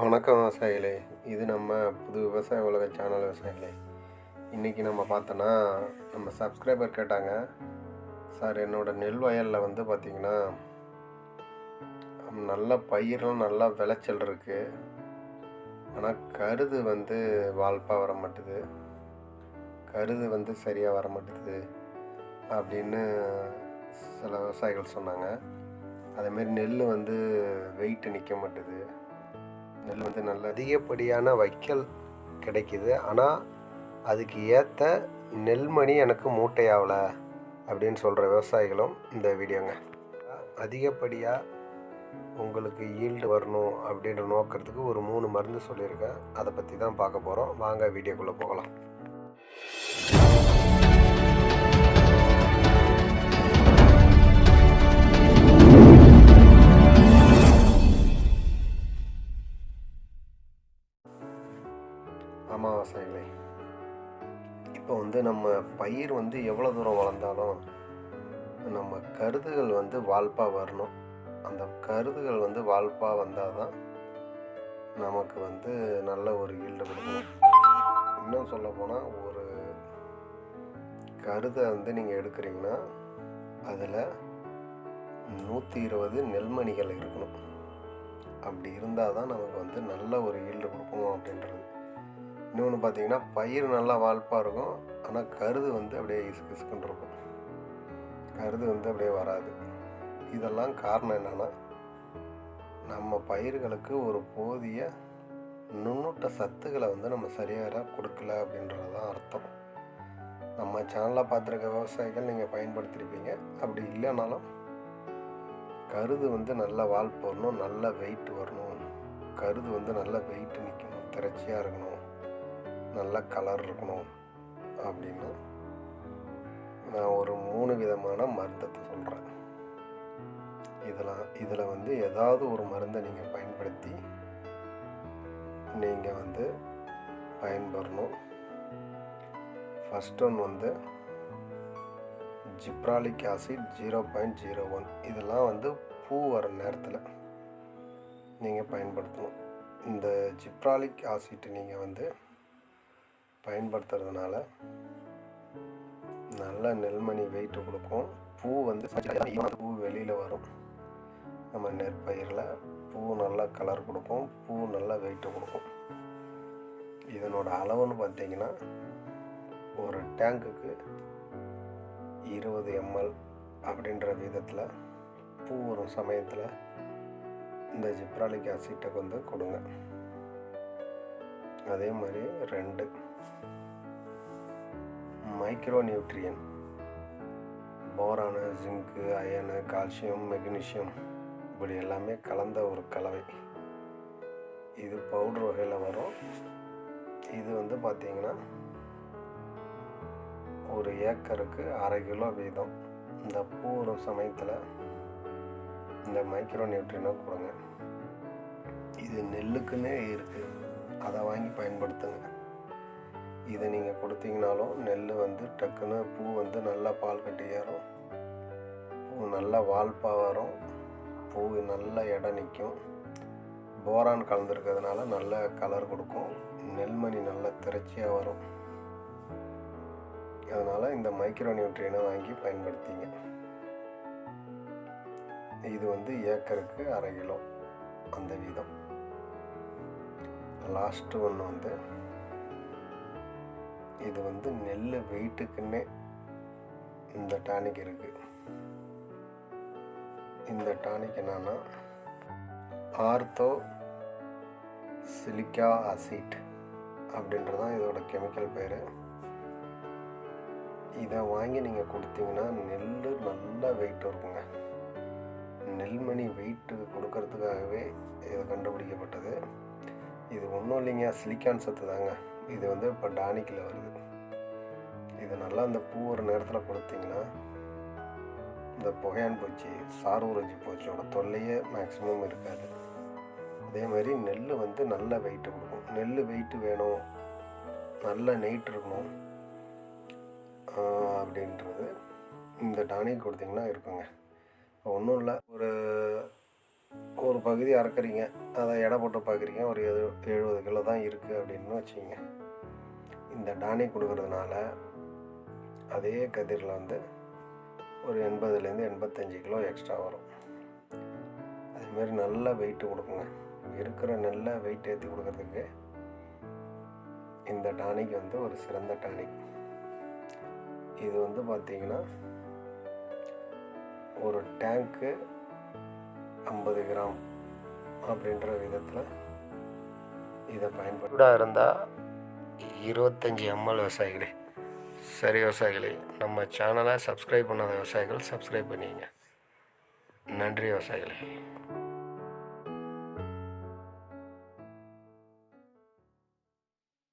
வணக்கம் விவசாயிகளே. இது நம்ம புது விவசாய உலக சேனல் விவசாயிகளே. இன்றைக்கி நம்ம பார்த்தோன்னா நம்ம சப்ஸ்கிரைபர் கேட்டாங்க. சார் என்னோடய நெல் வயலில் வந்து பார்த்திங்கன்னா நல்ல பயிரும் நல்லா விளைச்சல் இருக்குது ஆனால் கருது வந்து வால்ப்பாக வர மாட்டுது. கருது வந்து சரியாக வர மாட்டுது அப்படின்னு சில விவசாயிகள் சொன்னாங்க. அதேமாரி நெல் வந்து வெயிட்டு நிற்க மாட்டுது. நெல் வந்து நல்ல அதிகப்படியான வைக்கல் கிடைக்குது. ஆனால் அதுக்கு ஏற்ற நெல்மணி எனக்கு மூட்டையாகல அப்படின்னு சொல்கிற விவசாயிகளும் இந்த வீடியோங்க. அதிகப்படியாக உங்களுக்கு ஈல்டு வரணும் அப்படின்ற நோக்கிறதுக்கு ஒரு மூணு மருந்து சொல்லியிருக்கேன். அதை பற்றி தான் பார்க்க போகிறோம் வாங்க வீடியோக்குள்ளே போகலாம். இப்போ வந்து நம்ம பயிர் வந்து எவ்வளோ தூரம் வளர்ந்தாலும் நம்ம கருதுகள் வந்து வால்ப்பாக வரணும். அந்த கருதுகள் வந்து வால்ப்பாக வந்தால் தான் நமக்கு வந்து நல்ல ஒரு ஈல்டு கொடுக்கும். இன்னும் சொல்ல போனால் ஒரு கருதை வந்து நீங்கள் எடுக்கிறீங்கன்னா அதில் நூற்றி இருபது நெல்மணிகள் இருக்கணும். அப்படி இருந்தால் தான் நமக்கு வந்து நல்ல ஒரு ஈல்டு கொடுக்கும் அப்படின்றது. இன்னொன்று பார்த்தீங்கன்னா பயிர் நல்லா வால்ப்பாக இருக்கும். ஆனால் கருது வந்து அப்படியே இசுக்கு இசுக்குன்னு இருக்கும். கருது வந்து அப்படியே வராது. இதெல்லாம் காரணம் என்னென்னா நம்ம பயிர்களுக்கு ஒரு போதிய நுண்ணூட்ட சத்துக்களை வந்து நம்ம சரியாக கொடுக்கல அப்படின்றது தான் அர்த்தம். நம்ம சேனலில் பார்த்துருக்க விவசாயிகள் நீங்கள் பயன்படுத்தியிருப்பீங்க அப்படி இல்லைனாலும் கருது வந்து நல்ல வால் போடணும் நல்ல வெயிட் வரணும். கருது வந்து நல்ல வெயிட் நிற்கணும் திறச்சியாக இருக்கணும். நல்ல கலர் இருக்கணும் அப்படின்னு நான் ஒரு மூணு விதமான மருந்தத்தை சொல்கிறேன் இதெல்லாம் இதில் வந்து ஏதாவது ஒரு மருந்தை நீங்கள் பயன்படுத்தி நீங்கள் வந்து பயன்பெறணும். ஃபஸ்ட் ஒன் வந்து gibberellic acid zero point zero one இதெல்லாம் வந்து பூ வர நேரத்தில் நீங்கள் பயன்படுத்தணும். இந்த ஜிப்ராலிக் ஆசிட் நீங்கள் வந்து பயன்படுத்துறதுனால நல்ல நெல்மணி வெயிட்டு கொடுக்கும். பூ வந்து பூ வெளியில் வரும். நம்ம நெற்பயிரில் பூ நல்லா கலர் கொடுக்கும். பூ நல்லா வெயிட்டு கொடுக்கும். இதனோட அளவுன்னு பார்த்தீங்கன்னா ஒரு டேங்குக்கு இருபது எம்எல் அப்படின்ற விதத்தில் பூ வரும் சமயத்தில் இந்த ஜிப்ராலிக் ஆசிட்டை வந்து கொடுங்க. அதே மாதிரி ரெண்டு micro nutrient boron zinc iron calcium magnesium இப்படி எல்லாமே கலந்த ஒரு கலவை. இது பவுட்ரு வகையில் வரும். இது வந்து பார்த்திங்கன்னா ஒரு ஏக்கருக்கு அரை கிலோ வீதம். இந்த பூரும் சமயத்தில் இந்த மைக்ரோ நியூட்ரியனை கொடுங்க. இது நெல்லுக்குன்னே இருக்குது அதை வாங்கி பயன்படுத்துங்க. இதை நீங்கள் கொடுத்தீங்கனாலும் நெல் வந்து டக்குன்னு பூ வந்து நல்லா பால் கட்டி ஏறும். பூ நல்லா வால்ப்பாக வரும். பூ நல்ல இடம் நிற்கும் போரான் கலந்துருக்கிறதுனால நல்ல கலர் கொடுக்கும். நெல்மணி நல்ல திரச்சியாக வரும். அதனால் இந்த மைக்ரோ நியூட்ரியனை வாங்கி பயன்படுத்திங்க. இது வந்து ஏக்கருக்கு அரை கிலோ அந்த வீதம். லாஸ்ட்டு ஒன்று வந்து இது வந்து நெல் வெயிட்டுக்குன்னே இந்த டானிக் இருக்குது இந்த டானிக் என்னன்னா ஆர்த்தோ சிலிக்கா அசிட் அப்படின்றதான் இதோட கெமிக்கல் பேர். இதை வாங்கி நீங்கள் கொடுத்தீங்கன்னா நெல் நல்லா வெயிட் இருக்குங்க. நெல்மணி வெயிட்டு கொடுக்கறதுக்காகவே இது கண்டுபிடிக்கப்பட்டது. இது ஒன்றும் இல்லைங்க சிலிக்கான் சத்து தாங்க. இது வந்து இப்போ டானிக்கில் வருது. இது நல்லா அந்த பூ ஒரு நேரத்தில் கொடுத்தீங்கன்னா இந்த புகையான் பூச்சி சார் உறிஞ்சி பூச்சியோட தொல்லையே மேக்ஸிமம் இருக்காது. அதே மாதிரி நெல் வந்து நல்ல வெயிட்டு கொடுக்கும். நெல் வெயிட்டு வேணும். நல்ல நைட் இருக்கணும். அப்படின்றது இந்த டானிக் கொடுத்தீங்கன்னா இருக்குங்க. ஒன்றும் இல்லை. ஒரு ஒரு பகுதி அறக்குறீங்க. அதை எடை போட்டு பார்க்குறீங்க ஒரு எழு எழுபது கிலோ தான் இருக்குது அப்படின்னு வச்சுக்கிங்க. இந்த டானி கொடுக்கறதுனால அதே கதிரில் வந்து ஒரு எண்பதுலேருந்து எண்பத்தஞ்சு கிலோ எக்ஸ்ட்ரா வரும். அதுமாரி நல்ல வெயிட்டு கொடுக்குங்க. இருக்கிற நல்ல வெயிட் ஏற்றி கொடுக்கறதுக்கு இந்த டானிக் வந்து ஒரு சிறந்த டானிக் இது வந்து பார்த்தீங்கன்னா ஒரு டேங்க்கு ஐம்பது கிராம் அப்படின்ற விதத்தில் இதை பயன்படுத்தா இருந்தால் இருபத்தஞ்சி எம்எல் விவசாயிகளே. சரி விவசாயிகளே நம்ம சேனலை சப்ஸ்கிரைப் பண்ணாத விவசாயிகள் சப்ஸ்கிரைப் பண்ணிங்க நன்றி விவசாயிகளே.